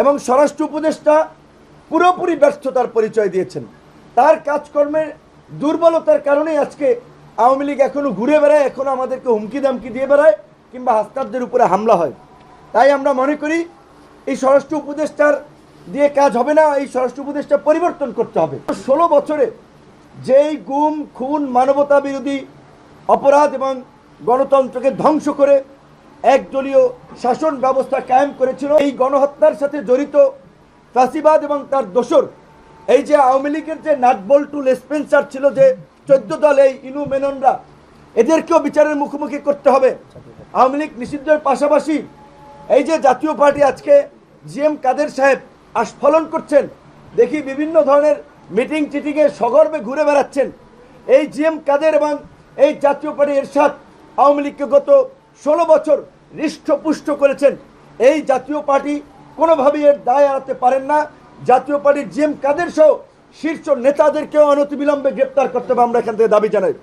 এবং স্বরাষ্ট্র উপদেষ্টা পুরোপুরি ব্যর্থতার পরিচয় দিয়েছেন। তার কাজকর্মের দুর্বলতার কারণেই আজকে আওয়ামী লীগ এখনও ঘুরে বেড়ায় এখনও আমাদেরকে হুমকি দামকি দিয়ে বেড়ায় কিংবা হাস্তাবদের উপরে হামলা হয়। তাই আমরা মনে করি, এই স্বরাষ্ট্র উপদেষ্টার দিয়ে কাজ হবে না, এই স্বরাষ্ট্র উপদেষ্টা পরিবর্তন করতে হবে। ষোলো বছরে যেই গুম, খুন মানবতা বিরোধী অপরাধ এবং গণতন্ত্রকে ধ্বংস করে একদলীয় শাসন ব্যবস্থা কায়েম করেছিল। এই গণহত্যার সাথে জড়িত ফাঁসিবাদ এবং তার দোসর, এই যে আওয়ামী লীগের যে নাটবল্টু লেসপেন্সার ছিল যে চোদ্দ দল, এই ইনু মেননরা, এদেরকেও বিচারের মুখোমুখি করতে হবে। আওয়ামী লীগ নিষিদ্ধের পাশাপাশি এই যে জাতীয় পার্টি আজকে জিএম কাদের সাহেব আস্ফলন করছেন, দেখি বিভিন্ন ধরনের মিটিং টিটিংয়ে সগর্বে ঘুরে বেড়াচ্ছেন। এই জিএম কাদের এবং এই জাতীয় পার্টি এরশাদ আওয়ামী লীগকে গত ষোলো বছর হৃষ্টপুষ্ট করেছেন। এই জাতীয় পার্টি কোনোভাবেই এর দায় এড়াতে পারেন না। জাতীয় পার্টির জিএম কাদের সহ শীর্ষ নেতাদেরকেও অনতিবিলম্বে গ্রেপ্তার করতে হবে আমরা এখান থেকে দাবি জানাই।